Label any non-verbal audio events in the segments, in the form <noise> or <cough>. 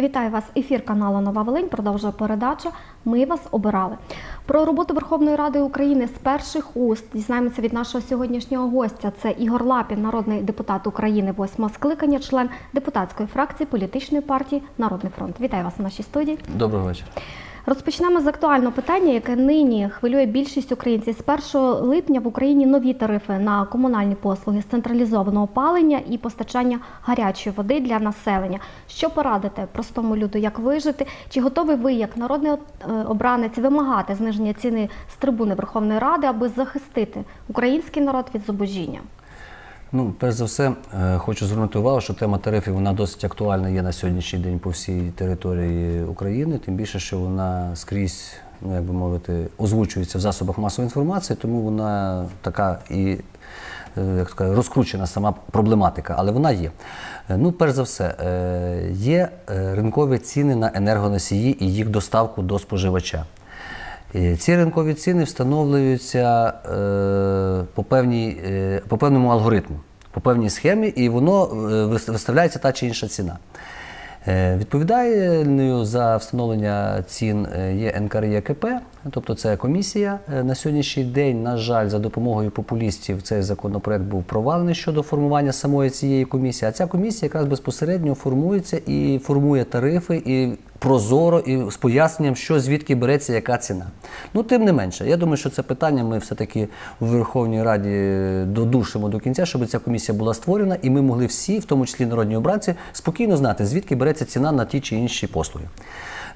Вітаю вас. Ефір каналу Нова Волинь продовжує передача. Ми вас обирали. Про роботу Верховної Ради України з перших уст дізнаємося від нашого сьогоднішнього гостя. Це Ігор Лапін, народний депутат України, восьмого скликання, член депутатської фракції політичної партії Народний фронт. Вітаю вас в нашій студії. Доброго вечора. Розпочнемо з актуального питання, яке нині хвилює більшість українців. З 1 липня в Україні нові тарифи на комунальні послуги з централізованого опалення і постачання гарячої води для населення. Що порадите простому люду, як вижити? Чи готовий ви, як народний е, обранець, вимагати зниження ціни з трибуни Верховної Ради, аби захистити український народ від зубожіння? Ну, перш за все, е, хочу звернути увагу, що тема тарифів вона досить актуальна є на сьогоднішній день по всій території України, тим більше, що вона скрізь, ну як би мовити, озвучується в засобах масової інформації, тому вона така і е, як сказати, розкручена сама проблематика, але вона є. Е, Ну, перш за все, є ринкові ціни на енергоносії і їх доставку до споживача. Ці ринкові ціни встановлюються по, певній, е, по певному алгоритму, по певній схемі, і воно е, виставляється та чи інша ціна. Е, Відповідальною за встановлення цін є НКРЄКП, тобто це комісія. На сьогоднішній день, на жаль, за допомогою популістів цей законопроект був провалений щодо формування самої цієї комісії. А ця комісія якраз безпосередньо формується і формує тарифи і прозоро і з поясненням, що звідки береться яка ціна. Ну, тим не менше, я думаю, що це питання ми все-таки в Верховній Раді додушимо до кінця, щоб ця комісія була створена, і ми могли всі, в тому числі народні обранці, спокійно знати, звідки береться ціна на ті чи інші послуги.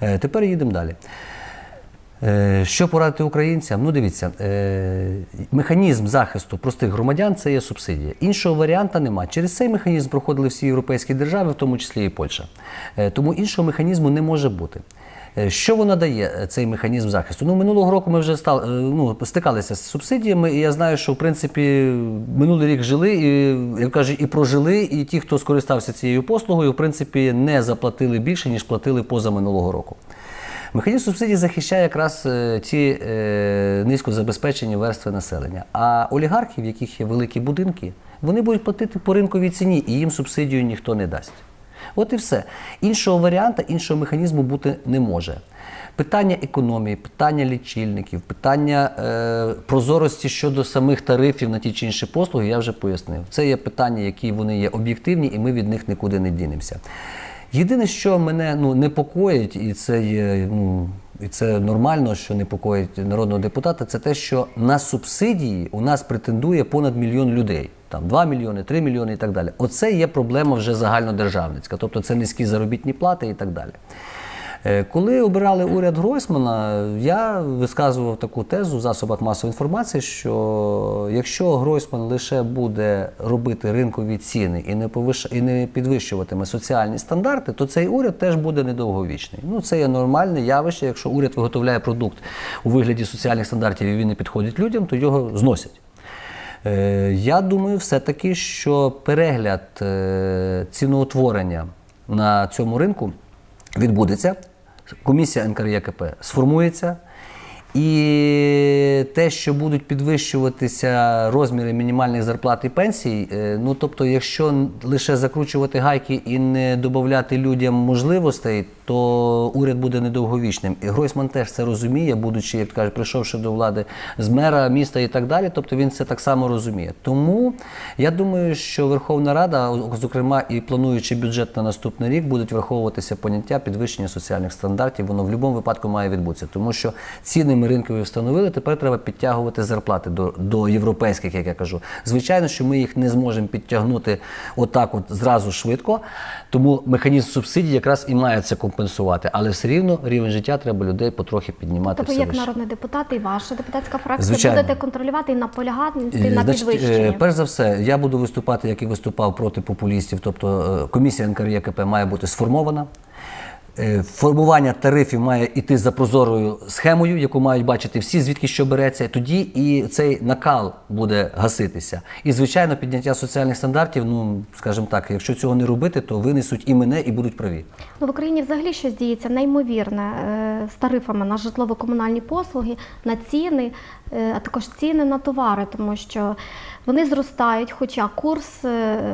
Е, Тепер їдемо далі. Е, Що порадити українцям? Ну, дивіться, е, механізм захисту простих громадян це є субсидія. Іншого варіанта немає. Через цей механізм проходили всі європейські держави, в тому числі і Польща. Е, Тому іншого механізму не може бути. Що вона дає, цей механізм захисту? Ну, минулого року ми вже стали, ну, стикалися з субсидіями, і я знаю, що в принципі минулий рік жили, і як кажуть, і прожили, і ті, хто скористався цією послугою, в принципі, не заплатили більше, ніж платили поза минулого року. Механізм субсидій захищає якраз е, ті е, низькозабезпечені верстви населення. А олігархи, в яких є великі будинки, вони будуть платити по ринковій ціні, і їм субсидію ніхто не дасть. От і все. Іншого варіанта, іншого механізму бути не може. Питання економії, питання лічильників, питання е, прозорості щодо самих тарифів на ті чи інші послуги, я вже пояснив. Це є питання, які вони є об'єктивні, і ми від них нікуди не дінемося. Єдине, що мене ну, непокоїть, і це є ну, і це нормально, що непокоїть народного депутата, це те, що на субсидії у нас претендує понад мільйон людей. Там 2 мільйони, 3 мільйони і так далі. Оце є проблема вже загальнодержавницька, тобто це низькі заробітні плати і так далі. Е, Коли обирали уряд Гройсмана, я висказував таку тезу в засобах масової інформації, що якщо Гройсман лише буде робити ринкові ціни і не повиш... і не підвищуватиме соціальні стандарти, то цей уряд теж буде недовговічний. Ну це є нормальне явище. Якщо уряд виготовляє продукт у вигляді соціальних стандартів і він не підходить людям, то його зносять. Е, Я думаю, все-таки, що перегляд е, ціноутворення на цьому ринку відбудеться. Комісія НКРЄКП сформується. І те, що будуть підвищуватися розміри мінімальних зарплат і пенсій, е, ну тобто, якщо лише закручувати гайки і не додати людям можливостей, то уряд буде недовговічним. І Гройсман теж це розуміє, будучи, як кажуть, прийшовши до влади з мера міста і так далі. Тобто він це так само розуміє. Тому я думаю, що Верховна Рада, зокрема і плануючи бюджет на наступний рік, будуть враховуватися поняття підвищення соціальних стандартів. Воно в будь-якому випадку має відбутися, тому що ціни ми ринкові встановили. Тепер треба підтягувати зарплати до, до європейських, як я кажу. Звичайно, що ми їх не зможемо підтягнути отак, от зразу швидко. Тому механізм субсидій якраз і має це компенсувати. Але все рівно рівень життя треба людей потрохи піднімати. Тобто, як народний депутат і ваша депутатська фракція Звичайно. будете контролювати і наполягати Е, на Значить, підвищенні? е, перш за все, я буду виступати, як і виступав проти популістів. Тобто е, комісія НКРЄКП має бути сформована. Е, Формування тарифів має йти за прозорою схемою, яку мають бачити всі, звідки що береться. Тоді і цей накал буде гаситися. І, звичайно, підняття соціальних стандартів, ну скажімо так, якщо цього не робити, то винесуть і мене, і будуть праві. Ну, в Україні взагалі щось діється неймовірне е, з тарифами на житлово-комунальні послуги, на ціни, е, а також ціни на товари, тому що вони зростають, хоча курс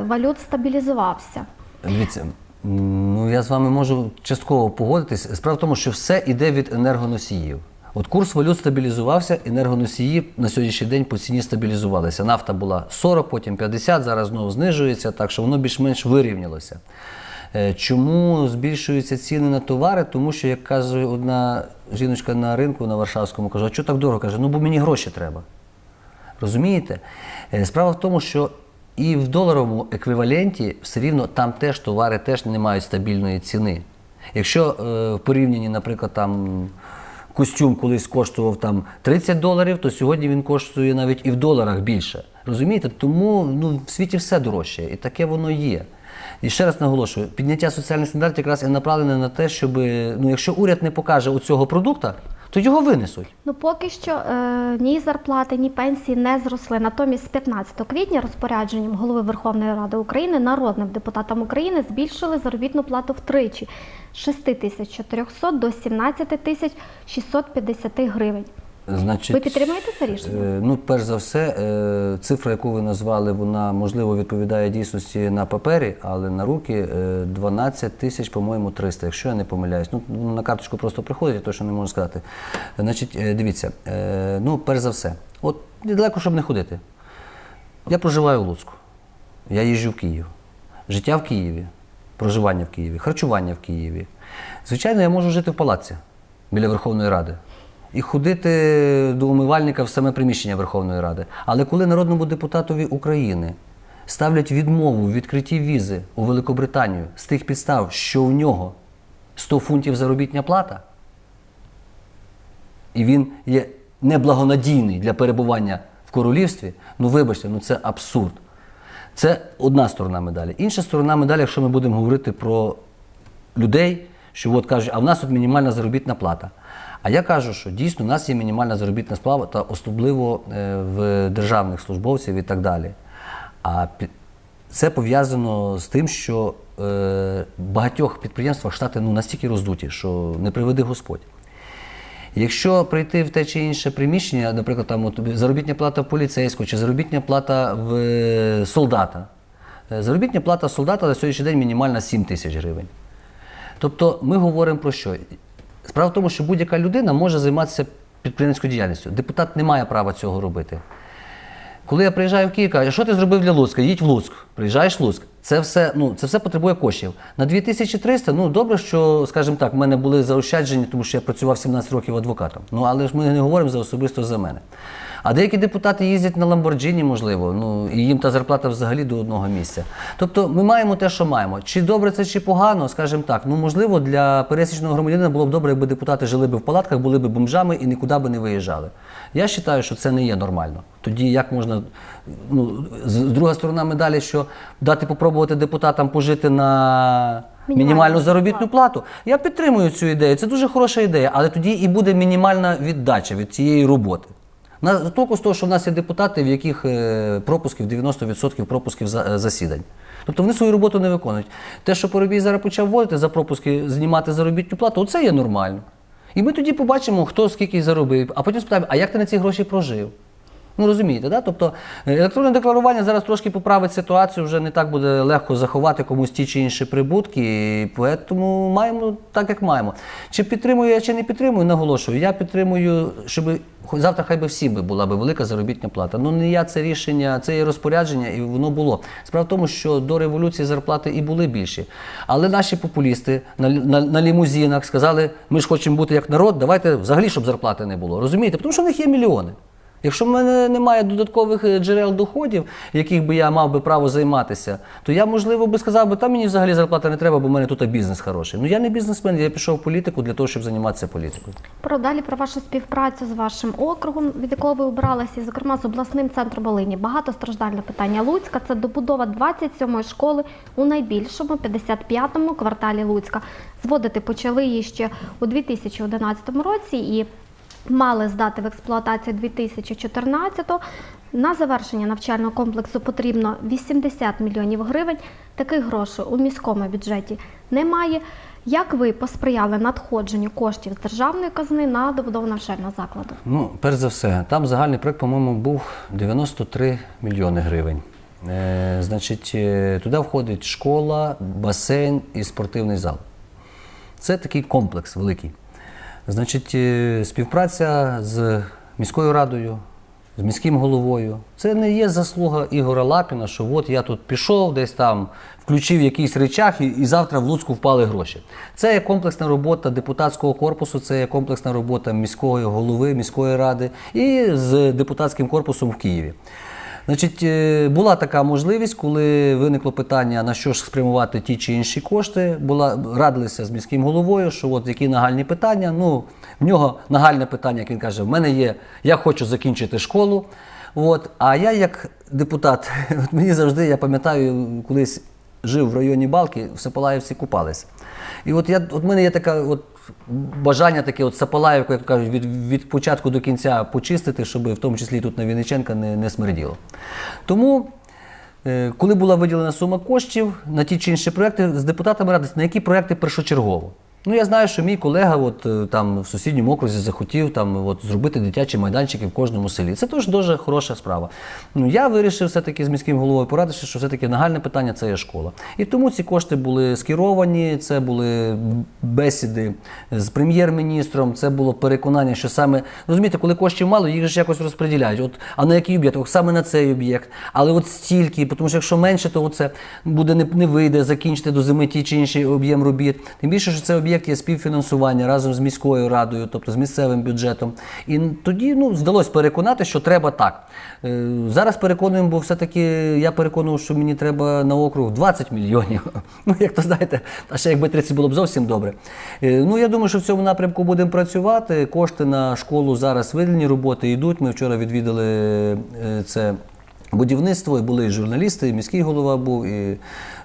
валют стабілізувався. Дивіться, Ну, я з вами можу частково погодитись. Справа в тому, що все йде від енергоносіїв. От курс валют стабілізувався, енергоносії на сьогоднішній день по ціні стабілізувалися. Нафта була 40, потім 50, зараз знову знижується, так що воно більш-менш вирівнялося. Е, Чому збільшуються ціни на товари? Тому що, як каже одна жіночка на ринку на Варшавському, каже, а чого так дорого? Каже, ну бо мені гроші треба. Розумієте? Е, Справа в тому, що і в доларовому еквіваленті все рівно там теж товари теж не мають стабільної ціни. Якщо е, в порівнянні, наприклад, там костюм колись коштував там 30 доларів, то сьогодні він коштує навіть і в доларах більше. Розумієте? Тому ну, в світі все дорожче, і таке воно є. І ще раз наголошую, підняття соціальних стандартів якраз і направлене на те, щоб ну, якщо уряд не покаже оцього продукта, то його винесуть. Ну поки що е, ні зарплати, ні пенсії не зросли. Натомість з 15 квітня розпорядженням голови Верховної Ради України народним депутатам України збільшили заробітну плату втричі з 6400 до 17 650 гривень. Значить, Ви підтримуєте це рішення? Е, Ну, перш за все, е, цифра, яку ви назвали, вона можливо відповідає дійсності на папері, але на руки е, 12 тисяч, по-моєму, 300, якщо я не помиляюсь. Ну, на карточку просто приходить, я точно не можу сказати. Значить, е, дивіться, е, ну, перш за все, от недалеко, щоб не ходити. Я проживаю в Луцьку, я їжджу в Київ. Життя в Києві, проживання в Києві, харчування в Києві. Звичайно, я можу жити в палаці біля Верховної Ради і ходити до умивальника в саме приміщення Верховної Ради. Але коли народному депутатові України ставлять відмову в відкритті візи у Великобританію з тих підстав, що в нього 100 фунтів заробітня плата, і він є неблагонадійний для перебування в королівстві, ну вибачте, ну це абсурд. Це одна сторона медалі. Інша сторона медалі, якщо ми будемо говорити про людей, що от кажуть, а в нас от мінімальна заробітна плата. А я кажу, що дійсно у нас є мінімальна заробітна плата, особливо е, в державних службовців і так далі. А це пов'язано з тим, що е, в багатьох підприємствах штати ну, настільки роздуті, що не приведи Господь. Якщо прийти в те чи інше приміщення, наприклад, там от, заробітня плата поліцейського чи заробітня плата в е, солдата, Е, заробітня плата солдата на сьогоднішній день мінімальна 7 тисяч гривень. Тобто ми говоримо про що? Справа в тому, що будь-яка людина може займатися підприємницькою діяльністю. Депутат не має права цього робити. Коли я приїжджаю в Київ, кажу, що ти зробив для Луцька? Їдь в Луцьк. Приїжджаєш в Луцьк. Це все, ну, це все потребує коштів. На 2300, ну добре, що, скажімо так, в мене були заощаджені, тому що я працював 17 років адвокатом. Ну, але ж ми не говоримо за особисто за мене. А деякі депутати їздять на Ламборджині, можливо, ну і їм та зарплата взагалі до одного місця. Тобто ми маємо те, що маємо. Чи добре це, чи погано, скажімо так. Ну можливо, для пересічного громадянина було б добре, якби депутати жили б в палатках, були б бомжами і нікуди б не виїжджали. Я вважаю, що це не є нормально. Тоді як можна, ну з друга сторона медалі, що дати попробувати депутатам пожити на мінімальну заробітну плату. Я підтримую цю ідею. Це дуже хороша ідея, але тоді і буде мінімальна віддача від цієї роботи. На толку з того, що в нас є депутати, в яких е, пропусків 90% пропусків е, засідань. Тобто вони свою роботу не виконують. Те, що Поробій зараз почав вводити за пропуски, знімати заробітну плату, це є нормально. І ми тоді побачимо, хто скільки заробив, а потім спитаємо, а як ти на ці гроші прожив? Ну розумієте, да? тобто е, електронне декларування зараз трошки поправить ситуацію, вже не так буде легко заховати комусь ті чи інші прибутки, тому маємо так, як маємо. Чи підтримую я, чи не підтримую, наголошую. Я підтримую, щоб завтра хай би всі була би велика заробітна плата. Ну не я це рішення, це є розпорядження, і воно було. Справа в тому, що до революції зарплати і були більші. Але наші популісти на, на, на лімузинах сказали, ми ж хочемо бути як народ, давайте взагалі, щоб зарплати не було. Розумієте? Тому що в них є мільйони. Якщо в мене немає додаткових е, джерел доходів, яких би я мав би право займатися, то я, можливо, би сказав, би, та мені взагалі зарплата не треба, бо в мене тут бізнес хороший. Ну я не бізнесмен, я пішов в політику для того, щоб займатися політикою. Про далі про вашу співпрацю з вашим округом, від якого ви обралися, і, зокрема з обласним центром Волині. Багатостраждальне питання Луцька це добудова 27-ї школи у найбільшому 55-му кварталі Луцька. Зводити почали її ще у 2011 році і мали здати в експлуатацію 2014-го. На завершення навчального комплексу потрібно 80 мільйонів гривень. Таких грошей у міському бюджеті немає. Як ви посприяли надходженню коштів з державної казни на добудову навчального закладу? Ну, перш за все, там загальний проект, по-моєму, був 93 мільйони гривень. Е, значить, е, туди входить школа, басейн і спортивний зал. Це такий комплекс великий. Значить, е, співпраця з міською радою, з міським головою. Це не є заслуга Ігора Лапіна, що от я тут пішов, десь там включив якийсь речах і, і завтра в Луцьку впали гроші. Це є комплексна робота депутатського корпусу, це є комплексна робота міської голови, міської ради і з депутатським корпусом в Києві. Значить, е, була така можливість, коли виникло питання, на що ж спрямувати ті чи інші кошти. Була радилися з міським головою, що от які нагальні питання. Ну, в нього нагальне питання, як він каже, в мене є, я хочу закінчити школу. От, а я як депутат, <laughs> от мені завжди, я пам'ятаю, колись жив в районі Балки, в Сапалаївці купались. І от я от мене є таке от бажання таке, от Сапалаївку, як кажуть, від, від початку до кінця почистити, щоб в тому числі тут на Вінниченка не, не смерділо. Тому. е, Коли була виділена сума коштів на ті чи інші проекти, з депутатами радилися, на які проекти першочергово. Ну, я знаю, що мій колега от, е, там, в сусідньому окрузі захотів там, от, зробити дитячі майданчики в кожному селі. Це теж дуже хороша справа. Ну, я вирішив все-таки з міським головою порадивши, що все-таки нагальне питання це є школа. І тому ці кошти були скеровані, це були бесіди з прем'єр-міністром, це було переконання, що саме, розумієте, коли коштів мало, їх ж якось розподіляють. От, а на який об'єкт? От саме на цей об'єкт. Але от стільки, тому що якщо менше, то це буде не, не вийде закінчити до зими ті чи інший об'єм робіт. Тим більше, що це об'єкт є співфінансування разом з міською радою, тобто з місцевим бюджетом. І тоді ну, вдалося переконати, що треба так. Е, Зараз переконуємо, бо все-таки я переконував, що мені треба на округ 20 мільйонів. <laughs> Ну, як то знаєте, а ще якби 30 було б зовсім добре. Е, Ну, я думаю, що в цьому напрямку будемо працювати. Кошти на школу зараз виділені, роботи йдуть. Ми вчора відвідали е, це. Будівництво, і були і журналісти, і міський голова був, і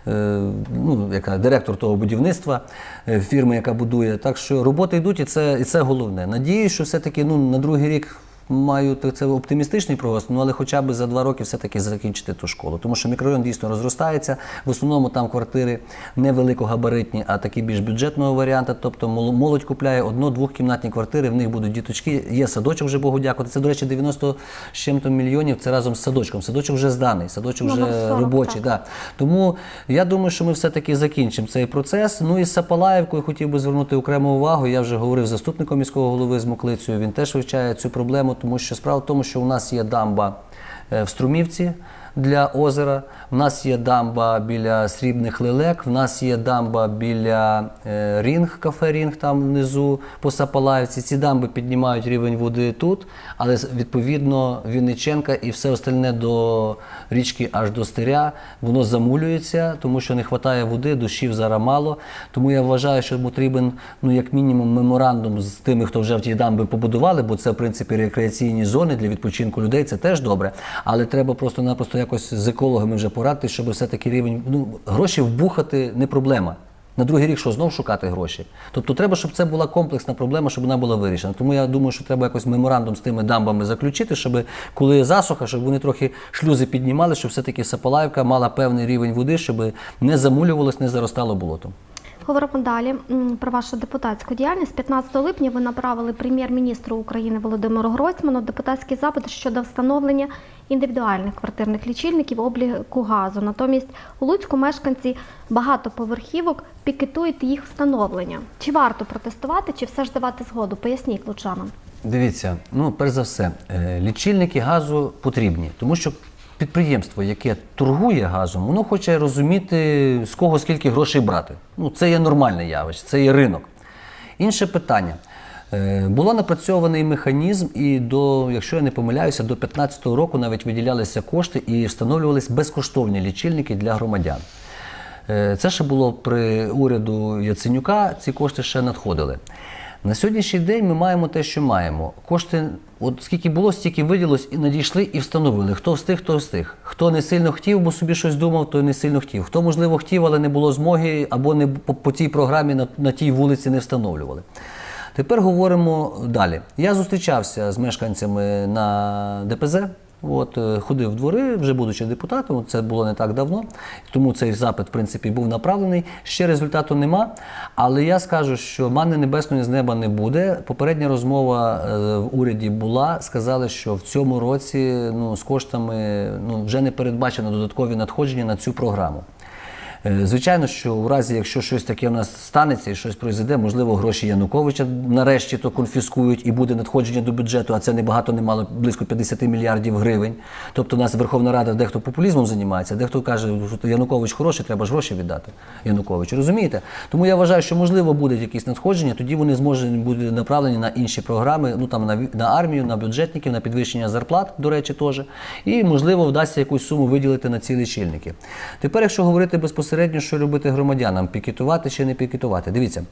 ну, яка, директор того будівництва е, фірми, яка будує. Так що роботи йдуть, і це, і це головне. Надіюсь, що все-таки ну, на другий рік маю це оптимістичний прогноз, ну але хоча б за два роки все-таки закінчити ту школу. Тому що мікрорайон дійсно розростається. В основному там квартири не великогабаритні, а такі більш бюджетного варіанту. Тобто мол- молодь купляє одно-двохкімнатні квартири, в них будуть діточки. Є садочок вже Богу дякувати. Це, до речі, 90 з чим-то мільйонів. Це разом з садочком. Садочок вже зданий, садочок вже 40, робочий. так. Да. Тому я думаю, що ми все-таки закінчимо цей процес. Ну і з Сапалаївкою хотів би звернути окрему увагу. Я вже говорив з заступником міського голови з Моклицею. Він теж вивчає цю проблему, тому що справа в тому, що у нас є дамба е, в Струмівці. Для озера, в нас є дамба біля срібних лелек, в нас є дамба біля е, Рінг, кафе Рінг там внизу по Сапалаївці. Ці дамби піднімають рівень води тут, але відповідно Вінниченка і все остальне до річки аж до стиря, воно замулюється, тому що не вистачає води, дощів зараз мало. Тому я вважаю, що потрібен ну як мінімум меморандум з тими, хто вже в ті дамби побудували, бо це в принципі рекреаційні зони для відпочинку людей. Це теж добре. Але треба просто-напросто якось з екологами вже порадити, щоб все-таки рівень ну гроші вбухати не проблема. На другий рік що знов шукати гроші. Тобто треба, щоб це була комплексна проблема, щоб вона була вирішена. Тому я думаю, що треба якось меморандум з тими дамбами заключити, щоб коли засуха, щоб вони трохи шлюзи піднімали, щоб все-таки Сапалаївка мала певний рівень води, щоб не замулювалось, не заростало болотом. Говоримо далі про вашу депутатську діяльність. 15 липня ви направили прем'єр-міністру України Володимиру Гройсману депутатський запит щодо встановлення індивідуальних квартирних лічильників обліку газу. Натомість у Луцьку мешканці багатоповерхівок пікетують їх встановлення. Чи варто протестувати, чи все ж давати згоду? Поясніть лучанам. Дивіться, ну перш за все, е, лічильники газу потрібні, тому що підприємство, яке торгує газом, воно хоче розуміти, з кого скільки грошей брати. Ну, це є нормальне явище, це є ринок. Інше питання. Е, Було напрацьований механізм, і до, якщо я не помиляюся, до 2015 року навіть виділялися кошти і встановлювалися безкоштовні лічильники для громадян. Е, Це ще було при уряду Яценюка, ці кошти ще надходили. На сьогоднішній день ми маємо те, що маємо. Кошти, от скільки було, стільки виділилось і надійшли, і встановили. Хто встиг, хто встиг. Хто не сильно хотів, бо собі щось думав, той не сильно хотів. Хто, можливо, хотів, але не було змоги, або не по, по тій програмі на, на тій вулиці не встановлювали. Тепер говоримо далі. Я зустрічався з мешканцями на ДПЗ От, е, ходив в двори, вже будучи депутатом, це було не так давно, тому цей запит, в принципі, був направлений. Ще результату нема. Але я скажу, що мани небесної з неба не буде. Попередня розмова е, в уряді була. Сказали, що в цьому році ну, з коштами ну, вже не передбачено додаткові надходження на цю програму. Е, Звичайно, що у разі, якщо щось таке в нас станеться і щось произойде, можливо, гроші Януковича нарешті то конфіскують і буде надходження до бюджету, а це не багато, не мало близько 50 мільярдів гривень. Тобто у нас Верховна Рада дехто популізмом займається, дехто каже, що Янукович хороший, треба ж гроші віддати Януковичу. Розумієте? Тому я вважаю, що можливо будуть якісь надходження, тоді вони зможуть бути направлені на інші програми, ну там на, на армію, на бюджетників, на підвищення зарплат, до речі, теж. І можливо вдасться якусь суму виділити на ці лічильники. Тепер, якщо говорити безпосередньо, що робити громадянам, пікетувати чи не пікетувати. Дивіться.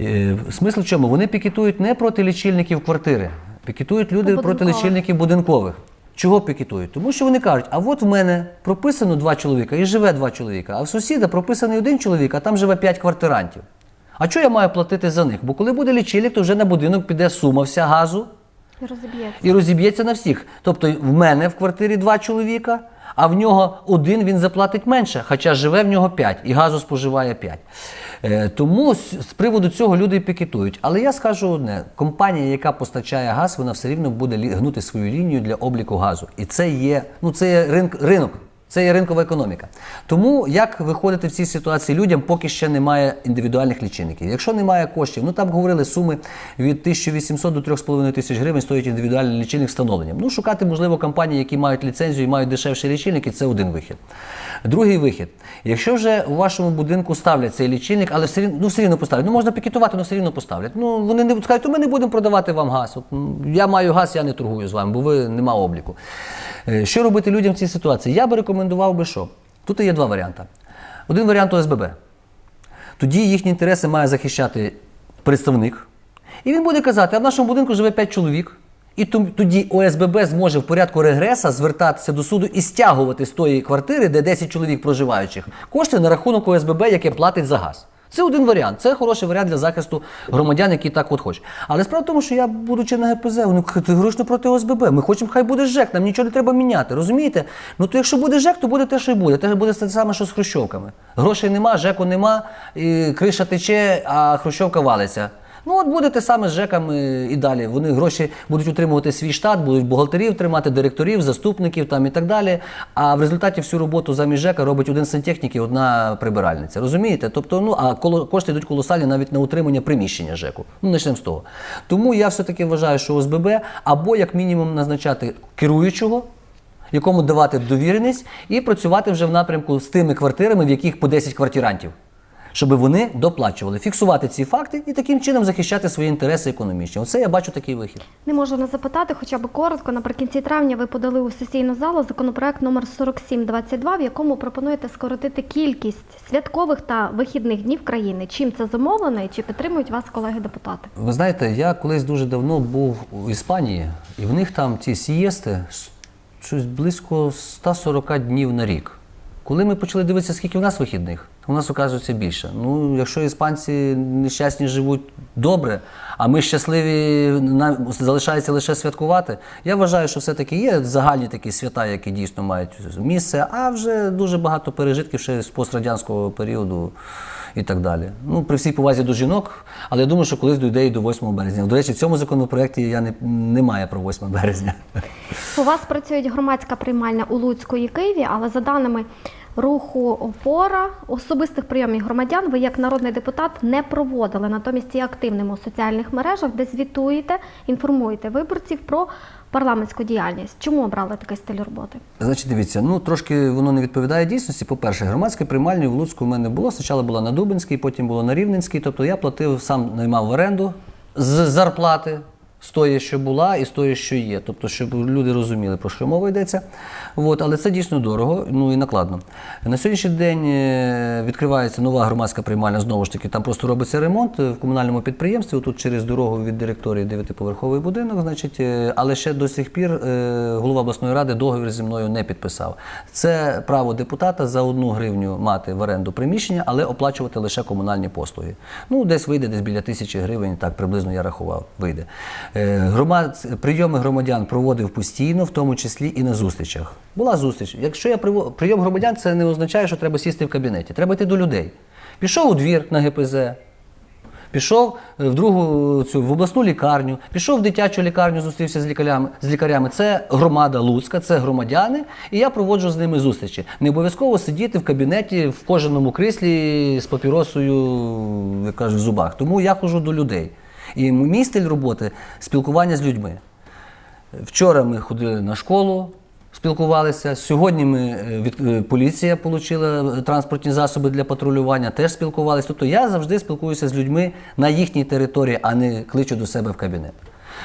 Е, Смисл в чому? Вони пікетують не проти лічильників квартири, пікетують люди проти лічильників будинкових. Чого пікетують? Тому що вони кажуть, а от в мене прописано два чоловіка і живе два чоловіка, а в сусіда прописаний один чоловік, а там живе п'ять квартирантів. А що я маю платити за них? Бо коли буде лічильник, то вже на будинок піде сума вся газу І розіб'ється. і розіб'ється на всіх. Тобто в мене в квартирі два чоловіка, а в нього один він заплатить менше, хоча живе в нього п'ять і газу споживає п'ять. Е, тому з, приводу цього люди пікетують. Але я скажу одне: компанія, яка постачає газ, вона все рівно буде гнути свою лінію для обліку газу. І це є, ну, це є ринк, ринок. Це є ринкова економіка. Тому як виходити в цій ситуації людям, поки ще немає індивідуальних лічильників. Якщо немає коштів, ну там говорили суми від 1800 до 3,5 тисяч гривень стоїть індивідуальний лічильник встановленням. Ну, шукати, можливо, компанії, які мають ліцензію і мають дешевші лічильники, це один вихід. Другий вихід. Якщо вже у вашому будинку ставлять цей лічильник, але все рівно, ну, все рівно поставлять. Ну можна пікетувати, але все рівно поставлять. Ну вони не скажуть, то ми не будемо продавати вам газ. От, я маю газ, я не торгую з вами, бо ви нема обліку. Е, Що робити людям в цій ситуації? Я би рекомендував би що? Тут є два варіанти. Один варіант ОСББ. Тоді їхні інтереси має захищати представник. І він буде казати, а в нашому будинку живе 5 чоловік. І тоді ОСББ зможе в порядку регреса звертатися до суду і стягувати з тої квартири, де 10 чоловік проживаючих, кошти на рахунок ОСББ, яке платить за газ. Це один варіант. Це хороший варіант для захисту громадян, які так от хочуть. Але справа в тому, що я, будучи на ГПЗ, вони категорично проти ОСББ. Ми хочемо, хай буде ЖЕК, нам нічого не треба міняти. Розумієте? Ну то якщо буде ЖЕК, то буде те, що й буде. Те буде те саме, що з Хрущовками. Грошей нема, ЖЕКу нема, і криша тече, а Хрущовка валиться. Ну, от буде те саме з ЖЕКами і далі. Вони гроші будуть утримувати свій штат, будуть бухгалтерів тримати, директорів, заступників там і так далі. А в результаті всю роботу замість ЖЕКа робить один сантехнік і одна прибиральниця. Розумієте? Тобто, ну а кошти йдуть колосальні навіть на утримання приміщення ЖЕКу. Ну, почнемо з того. Тому я все-таки вважаю, що ОСББ або як мінімум назначати керуючого. Якому давати довіреність і працювати вже в напрямку з тими квартирами, в яких по 10 квартирантів щоб вони доплачували, фіксувати ці факти і таким чином захищати свої інтереси економічні. Оце я бачу такий вихід. Не можу не запитати, хоча б коротко. Наприкінці травня ви подали у сесійну залу законопроект номер 4722, в якому пропонуєте скоротити кількість святкових та вихідних днів країни. Чим це зумовлено і чи підтримують вас колеги-депутати? Ви знаєте, я колись дуже давно був у Іспанії, і в них там ці сієсти щось близько 140 днів на рік. Коли ми почали дивитися, скільки в нас вихідних, у нас оказується більше. Ну, якщо іспанці нещасні живуть добре, а ми щасливі, нам залишається лише святкувати. Я вважаю, що все-таки є загальні такі свята, які дійсно мають місце, а вже дуже багато пережитків ще з пострадянського періоду і так далі. Ну, при всій повазі до жінок, але я думаю, що колись дійде і до 8 березня. До речі, в цьому законопроекті я не, немає про 8 березня. У вас працює громадська приймальня у Луцьку і Києві, але за даними руху опора особистих прийомів громадян ви як народний депутат не проводили. Натомість є активним у соціальних мережах, де звітуєте, інформуєте виборців про парламентську діяльність. Чому обрали такий стиль роботи? Значить, дивіться, ну трошки воно не відповідає дійсності. По-перше, громадське приймальні в Луцьку в мене було. Спочатку була на Дубинській, потім було на Рівненській. Тобто я платив, сам наймав в оренду з зарплати. З тої, що була, і з тої, що є. Тобто, щоб люди розуміли, про що мова йдеться. От, але це дійсно дорого, ну і накладно. На сьогоднішній день е, відкривається нова громадська приймальня, знову ж таки, там просто робиться ремонт е, в комунальному підприємстві. Тут через дорогу від директорії дев'ятиповерховий будинок, значить, е, але ще до сих пір голова обласної ради договір зі мною не підписав. Це право депутата за одну гривню мати в оренду приміщення, але оплачувати лише комунальні послуги. Ну, десь вийде, десь біля тисячі гривень, так приблизно я рахував, вийде. Е, Громад, прийоми громадян проводив постійно, в тому числі і на зустрічах. Була зустріч. Якщо я прийом громадян, це не означає, що треба сісти в кабінеті. Треба йти до людей. Пішов у двір на ГПЗ, Пішов е, в другу цю в обласну лікарню, пішов в дитячу лікарню, зустрівся з лікарями. З лікарями. Це громада Луцька, це громадяни, і я проводжу з ними зустрічі. Не обов'язково сидіти в кабінеті в кожаному кріслі з папіросою, як кажуть, в зубах. Тому я ходжу до людей. І мій стиль роботи спілкування з людьми. Вчора ми ходили на школу, спілкувалися. Сьогодні ми е, від е, поліція отримала транспортні засоби для патрулювання, теж спілкувалися. Тобто я завжди спілкуюся з людьми на їхній території, а не кличу до себе в кабінет.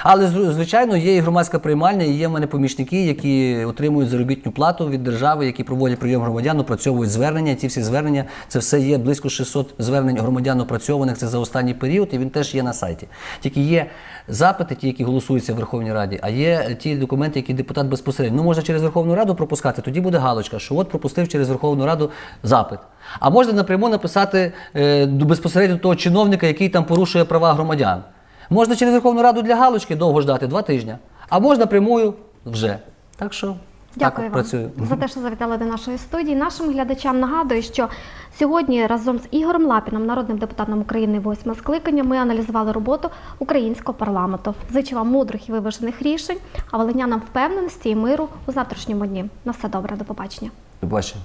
Але звичайно є і громадська приймальня, і є в мене помічники, які отримують заробітну плату від держави, які проводять прийом громадян, опрацьовують звернення. Ті всі звернення це все є близько 600 звернень громадян опрацьованих. Це за останній період, і він теж є на сайті. Тільки є запити, ті, які голосуються в Верховній Раді, а є ті документи, які депутат безпосередньо. Ну можна через Верховну Раду пропускати. Тоді буде галочка, що от пропустив через Верховну Раду запит. А можна напряму написати е, безпосередньо того чиновника, який там порушує права громадян. Можна через Верховну Раду для галочки довго ждати, два тижні, а можна прямою вже. Так що Дякую так вам працюю. за те, що завітали до нашої студії. Нашим глядачам нагадую, що сьогодні разом з Ігорем Лапіном, народним депутатом України восьме скликання, ми аналізували роботу українського парламенту. Зичу вам мудрих і виважених рішень, а волинянам впевненості і миру у завтрашньому дні. На все добре, до побачення. До побачення.